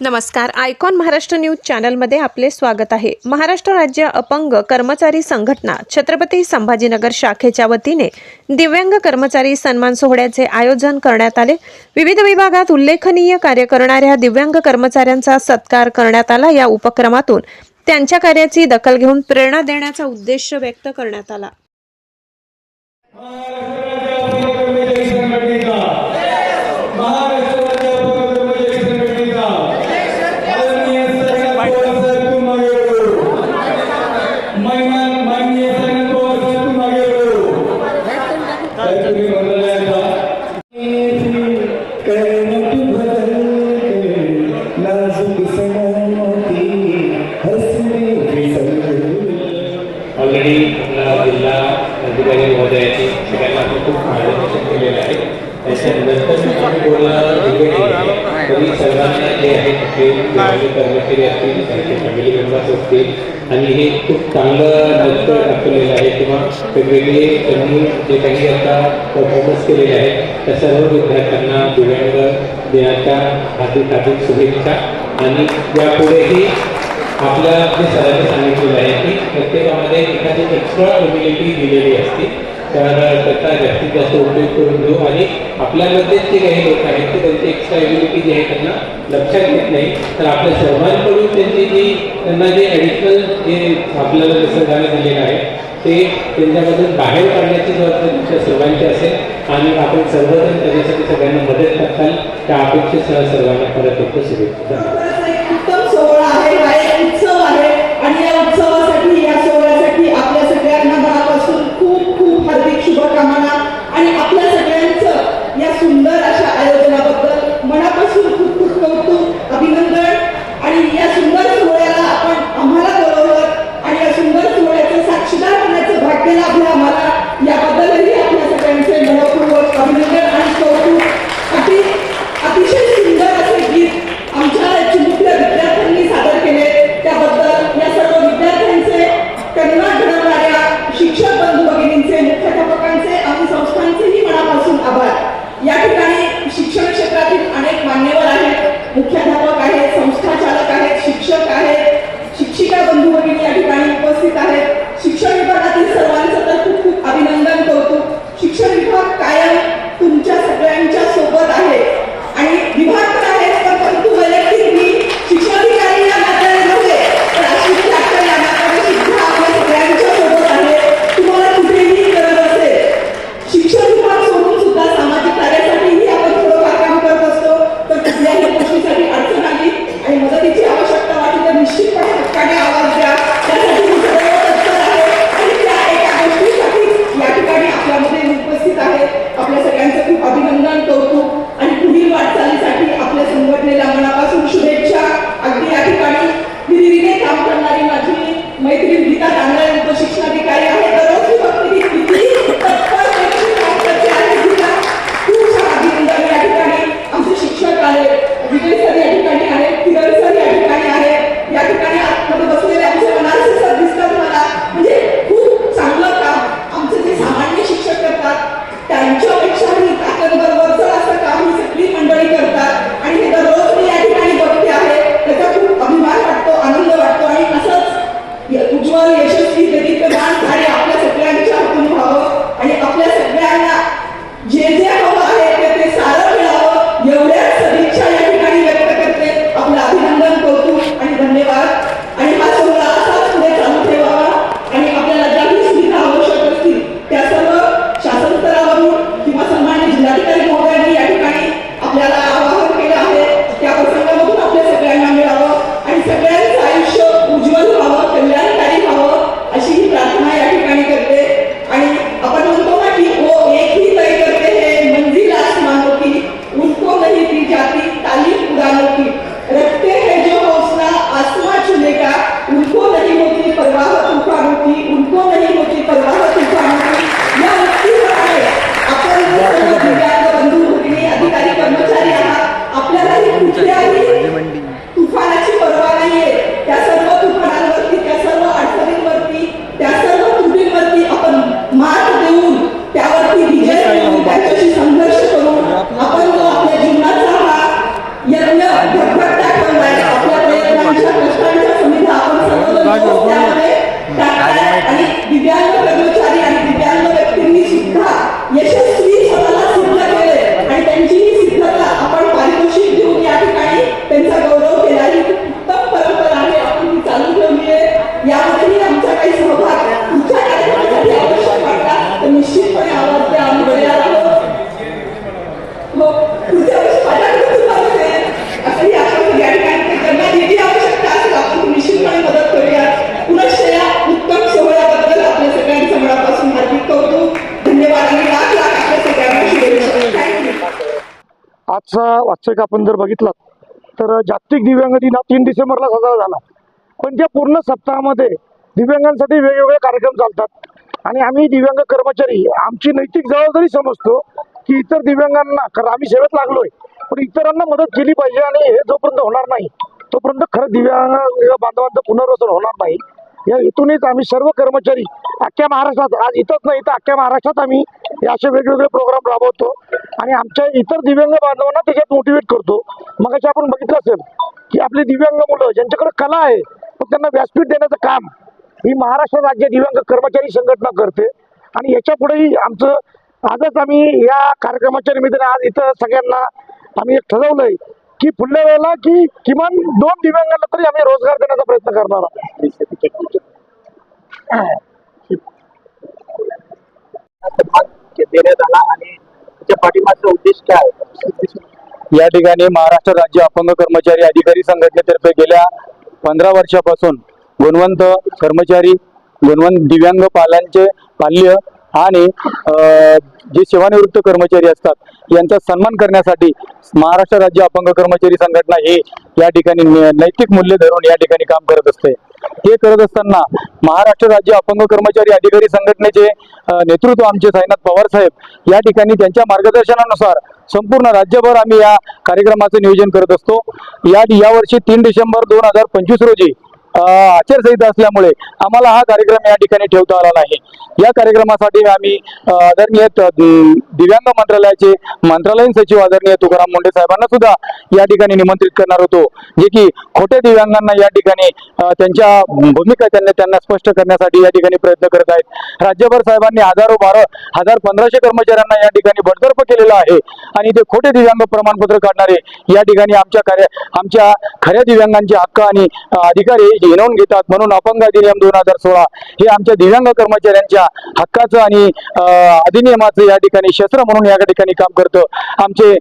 नमस्कार. Icon Maharashtra news चॅनलमध्ये आपले स्वागत आहे. महाराष्ट्र राज्य अपंग कर्मचारी संघटना छत्रपती संभाजीनगर शाखेच्या वतीने दिव्यांग कर्मचारी सन्मान सोहळ्याचे आयोजन करण्यात आले. विविध विभागात उल्लेखनीय कार्य करणाऱ्या दिव्यांग कर्मचाऱ्यांचा सत्कार करण्यात आला. या उपक्रमातून त्यांच्या कार्याची दखल घेऊन प्रेरणा देण्याचा उद्देश व्यक्त करण्यात आला. खूप चांगलं नृत्य दाखवलेलं आहे किंवा वेगवेगळे त्यांनी जे काही आता परफॉर्मन्स केलेले आहेत त्या सर्व विद्यार्थ्यांना दिव्यांग देण्याच्या हार्दिक हार्दिक शुभेच्छा. आणि यापुढेही आपल्या जे सरांनी सांगितलेलं आहे की प्रत्येकामध्ये एखादी एक्स्ट्रा एबिलिटी दिलेली असते. तर त्याचा जास्तीत जास्त उपयोग करून घेऊ. आणि आपल्यामध्ये जे काही लोक आहेत ते त्यांची एक्स्ट्रा एबिलिटी जी आहे त्यांना लक्षात घेत नाही. तर आपल्या सर्वांकडून त्यांची जी त्यांना जे ॲडिशनल जे आपल्याला निसर्गाने दिलेलं आहे ते त्यांच्यामधून बाहेर काढण्याची जबाबदारी तुमच्या सर्वांची असेल आणि आपण सर्वजण त्याच्यासाठी सगळ्यांना मदत करताल त्या अपेक्षेसह सर्वांना परत एकदा शुभेच्छा. हार्दिक शुभकामना आणि आपल्या सगळ्यांचं या सुंदर अशा आयोजनाबद्दल दिव्यांग कर्मचारी आजचा वास्तविक आपण जर बघितला तर जागतिक दिव्यांग दिन हा तीन डिसेंबरला साजरा झाला. पण त्या पूर्ण सप्ताहामध्ये दिव्यांगांसाठी वेगवेगळे कार्यक्रम चालतात. आणि आम्ही दिव्यांग कर्मचारी आमची नैतिक जबाबदारी समजतो की इतर दिव्यांगांना कारण आम्ही सेवेत लागलोय पण इतरांना मदत केली पाहिजे आणि हे जोपर्यंत होणार नाही तोपर्यंत खरं दिव्यांग बांधवांचं पुनर्वसन होणार नाही. या हेतूनच आम्ही सर्व कर्मचारी अख्ख्या महाराष्ट्रात आज इथंच नाही तर अख्ख्या महाराष्ट्रात आम्ही असे वेगवेगळे प्रोग्राम राबवतो. आणि आमच्या इतर दिव्यांग बांधवांना त्याच्यात मोटिवेट करतो. मग आपण बघितलं असेल की आपली दिव्यांग मुलं ज्यांच्याकडे कला आहे पण त्यांना व्यासपीठ देण्याचं काम ही महाराष्ट्र राज्य दिव्यांग कर्मचारी संघटना करते. आणि याच्या पुढेही आमचं आजच आम्ही या कार्यक्रमाच्या निमित्ताने आज इथं सगळ्यांना आम्ही एक ठरवलंय की पुढल्या वेळेला की किमान दोन दिव्यांगांना तरी आम्ही रोजगार देण्याचा प्रयत्न करणार आहोत. देण्यात आला आणि त्याच्या पाठीमागचा उद्देश काय आहे? या ठिकाणी महाराष्ट्र राज्य अपंग कर्मचारी अधिकारी संघटनेतर्फे गेल्या पंधरा वर्षापासून गुणवंत कर्मचारी गुणवंत दिव्यांग पाल्यांचे पाल्य आणि जे सेवानिवृत्त कर्मचारी असतात यांचा सन्मान करण्यासाठी महाराष्ट्र राज्य अपंग कर्मचारी संघटना ही या ठिकाणी नैतिक मूल्य धरून या ठिकाणी काम करत असते हे करत असताना महाराष्ट्र राज्य अपंग कर्मचारी अधिकारी संघटनेचे नेतृत्व आमचे साईनाथ पवार साहेब या ठिकाणी त्यांच्या मार्गदर्शनानुसार संपूर्ण राज्यभर आम्ही या कार्यक्रमाचं नियोजन करत असतो. या यावर्षी तीन डिसेंबर दोन हजार पंचवीस रोजी आचारसंहिता असल्यामुळे आम्हाला हा कार्यक्रम या ठिकाणी ठेवता आला नाही. या कार्यक्रमासाठी आम्ही आदरणीय दिव्यांग मंत्रालयाचे मंत्रालयीन सचिव आदरणीय तुकाराम मुंडे साहेबांना सुद्धा या ठिकाणी निमंत्रित करणार होतो. जे की खोटे दिव्यांगांना या ठिकाणी त्यांच्या भूमिका त्यांना त्यांना स्पष्ट करण्यासाठी या ठिकाणी प्रयत्न करत आहेत. राज्यभर साहेबांनी हजारो बारा हजार पंधराशे कर्मचाऱ्यांना या ठिकाणी बडतर्फ केलेलं आहे. आणि ते खोटे दिव्यांग प्रमाणपत्र काढणारे या ठिकाणी आमच्या कार्य आमच्या खऱ्या दिव्यांगांचे हक्क आणि अधिकारी हे हिणवून घेतात म्हणून अपंग अधिनियम दोन हजार सोळा हे आमच्या दिव्यांग कर्मचाऱ्यांच्या हक्काचं आणि अधिनियमाचं या ठिकाणी शस्त्र म्हणून या ठिकाणी काम करतं. आमचे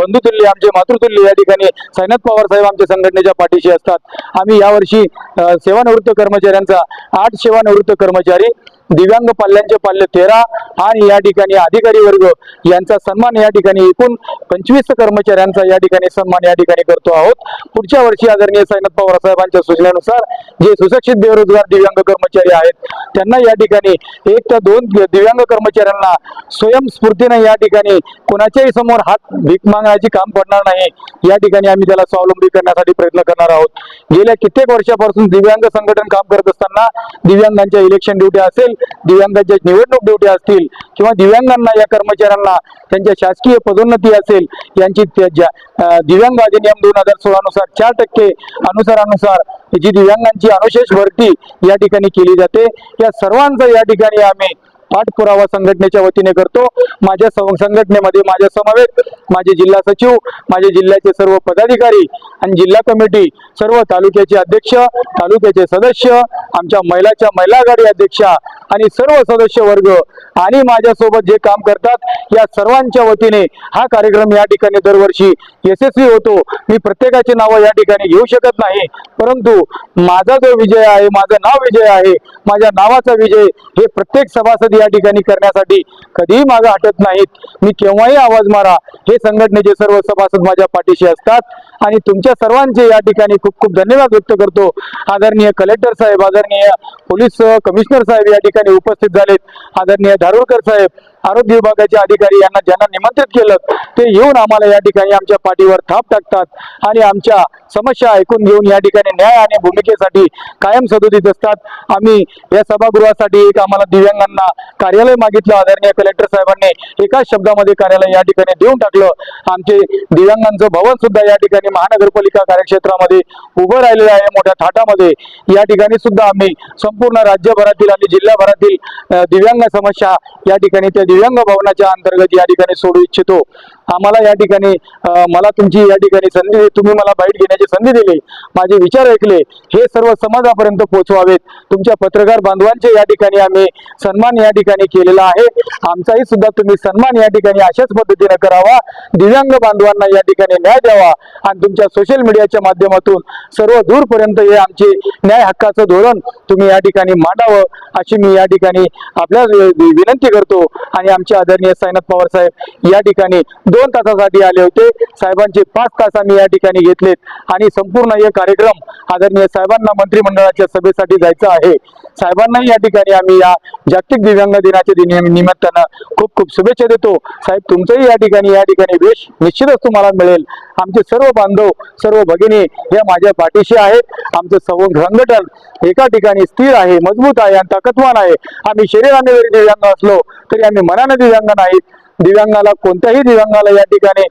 बंधुतुल्य आमचे मातृतुल्य या ठिकाणी साईनाथ पवार साहेब आमच्या संघटनेच्या पाठीशी असतात. आम्ही यावर्षी सेवानिवृत्त कर्मचाऱ्यांचा आठ सेवानिवृत्त कर्मचारी दिव्यांग पाल्यांचे पाल्य तेरा आणि या ठिकाणी अधिकारी वर्ग यांचा सन्मान या ठिकाणी एकूण पंचवीस कर्मचाऱ्यांचा या ठिकाणी सन्मान या ठिकाणी करतो आहोत. पुढच्या वर्षी आदरणीय साईनाथ पवार साहेबांच्या सूचनेनुसार जे सुशिक्षित बेरोजगार दिव्यांग कर्मचारी आहेत त्यांना या ठिकाणी एक तर दोन दिव्यांग कर्मचाऱ्यांना स्वयंस्फूर्तीने या ठिकाणी कोणाच्याही समोर हात भीक मागण्याचे काम पडणार नाही. या ठिकाणी आम्ही त्याला स्वावलंबी करण्यासाठी प्रयत्न करणार आहोत. गेल्या कित्येक वर्षापासून दिव्यांग संघटन काम करत असताना दिव्यांगांच्या इलेक्शन ड्युटी असेल दिव्यांगांच्या निवडणूक ड्युटी असतील किंवा दिव्यांगांना या कर्मचाऱ्यांना त्यांच्या शासकीय पदोन्नती असेल यांची त्या ज्या- दिव्यांग अधिनियम दोन हजार सोळा नुसार चार टक्के अनुसारानुसार जी दिव्यांगांची अनुशेष भरती या ठिकाणी केली जाते. या सर्वांचा या ठिकाणी आम्ही पाठपुरावा संघटनेच्या वतीने करतो. माझ्या सं- संघटनेमध्ये माझ्या समवेत माझे जिल्हा सचिव माझे जिल्ह्याचे सर्व पदाधिकारी आणि जिल्हा कमिटी सर्व तालुक्याचे अध्यक्ष तालुक्याचे सदस्य आमच्या महिलाच्या महिला आघाडी अध्यक्षा आणि सर्व सदस्य वर्ग आणि माझ्यासोबत जे काम करतात या सर्वांच्या वतीने हा कार्यक्रम या ठिकाणी दरवर्षी यशस्वी होतो. मी प्रत्येकाची नावं या ठिकाणी घेऊ शकत नाही परंतु माझा जो विजय आहे माझं नाव विजय आहे माझ्या नावाचा विजय हे प्रत्येक सभासद या ठिकाणी करण्यासाठी कधीही मागे हटत नाहीत. मी केव्हाही आवाज मारा हे संघटनेचे सर्व सभासद माझ्या पाठीशी असतात आणि तुमच्या सर्वांचे या ठिकाणी खूप खूप धन्यवाद व्यक्त करतो. आदरणीय कलेक्टर साहेब आदरणीय पोलीस कमिशनर साहेब या ठिकाणी उपस्थित झालेत. आदरणीय धारुरकर साहेब आरोग्य विभागाचे अधिकारी यांना ज्यांना निमंत्रित केलं ते येऊन आम्हाला या ठिकाणी आमच्या पाठीवर थाप टाकतात आणि आमच्या समस्या ऐकून घेऊन या ठिकाणी न्याय आणि भूमिकेसाठी कायम सदोदित असतात. आम्ही या सभागृहासाठी एक आम्हाला दिव्यांगांना कार्यालय मागितलं. आदरणीय कलेक्टर साहेबांनी एकाच शब्दामध्ये कार्यालय या ठिकाणी देऊन टाकलं. आमचे दिव्यांगांचं भवन सुद्धा या ठिकाणी महानगरपालिका कार्यक्षेत्रामध्ये उभं राहिलेलं आहे. मोठ्या थाटामध्ये या ठिकाणी सुद्धा आम्ही संपूर्ण राज्यभरातील आणि जिल्ह्याभरातील दिव्यांग समस्या या ठिकाणी त्या दिव्यांग भवनाच्या अंतर्गत या ठिकाणी सोडू इच्छितो. आम्हाला या ठिकाणी मला तुमची या ठिकाणी संधी तुम्ही मला बाईट घेण्याची संधी दिली. माझे विचार ऐकले. हे सर्व समाजापर्यंत पोहोचवावेत. तुमच्या पत्रकार बांधवांचे या ठिकाणी आम्ही सन्मान या ठिकाणी केलेला आहे. आमचाही सुद्धा तुम्ही सन्मान या ठिकाणी अशाच पद्धतीने करावा. दिव्यांग बांधवांना या ठिकाणी न्याय द्यावा. आणि तुमच्या सोशल मीडियाच्या माध्यमातून सर्व दूरपर्यंत हे आमचे न्याय हक्काचं धोरण तुम्ही या ठिकाणी मांडावं अशी मी या ठिकाणी आपल्या विनंती करतो. आणि आमचे आदरणीय साईनाथ पवार साहेब या ठिकाणी दोन तासासाठी आले होते. साहेबांचे पाच तास आम्ही या ठिकाणी घेतलेत. आणि संपूर्ण हे कार्यक्रम आदरणीय साहेबांना मंत्रिमंडळाच्या सभेसाठी जायचं आहे. साहेबांनाही या ठिकाणी आम्ही या जागतिक दिव्यांग दिनाच्या दिन निमित्तानं खूप खूप शुभेच्छा देतो. साहेब तुमचंही या ठिकाणी या ठिकाणी वेश निश्चितच तुम्हाला मिळेल. आमचे सर्व बांधव सर्व भगिनी या माझ्या पाठीशी आहेत. आमचं सर्व संघटन एका ठिकाणी स्थिर आहे मजबूत आहे आणि ताकदवान आहे. आम्ही शरीराने जरी दिव्यांग असलो तरी आम्ही मनाने दिव्यांग नाहीत दिव्यांगाला कोणत्याही दिव्यांगाला या ठिकाणी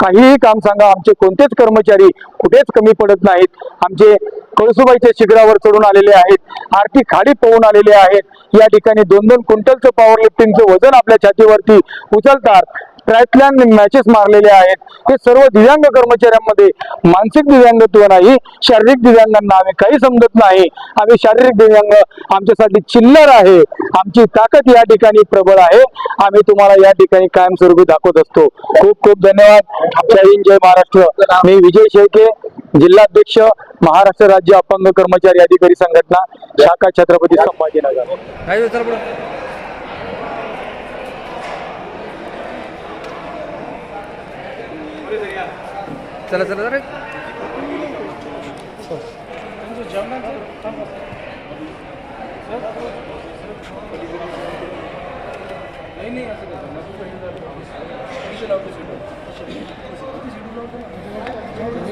काहीही काम सांगा. आमचे कोणतेच कर्मचारी कुठेच कमी पडत नाहीत. आमचे कळसुबाईच्या शिखरावर चढून आलेले आहेत. आर्थिक खाडी पोहून आलेले आहेत. या ठिकाणी दोन दोन क्विंटलचं पॉवर लिफ्टिंगचं वजन आपल्या छातीवरती उचलतात. ट्रायथलॅन मॅचेस मारलेले आहेत. हे सर्व दिव्यांग कर्मचाऱ्यांमध्ये मानसिक दिव्यांगत्व नाही शारीरिक दिव्यांगांना आम्ही काही समजत नाही. आम्ही शारीरिक दिव्यांग आमच्यासाठी चिल्लर आहे. आमची ताकद या ठिकाणी प्रबळ आहे. आम्ही तुम्हाला या ठिकाणी कायमस्वरूपी दाखवत असतो. खूप खूप धन्यवाद. जय हिंद जय महाराष्ट्र. मी विजय शेळके जिल्हाध्यक्ष महाराष्ट्र राज्य अपंग कर्मचारी अधिकारी संघटना शाखा Chhatrapati Sambhajinagar. ¿Tienes un germano? ¿Tienes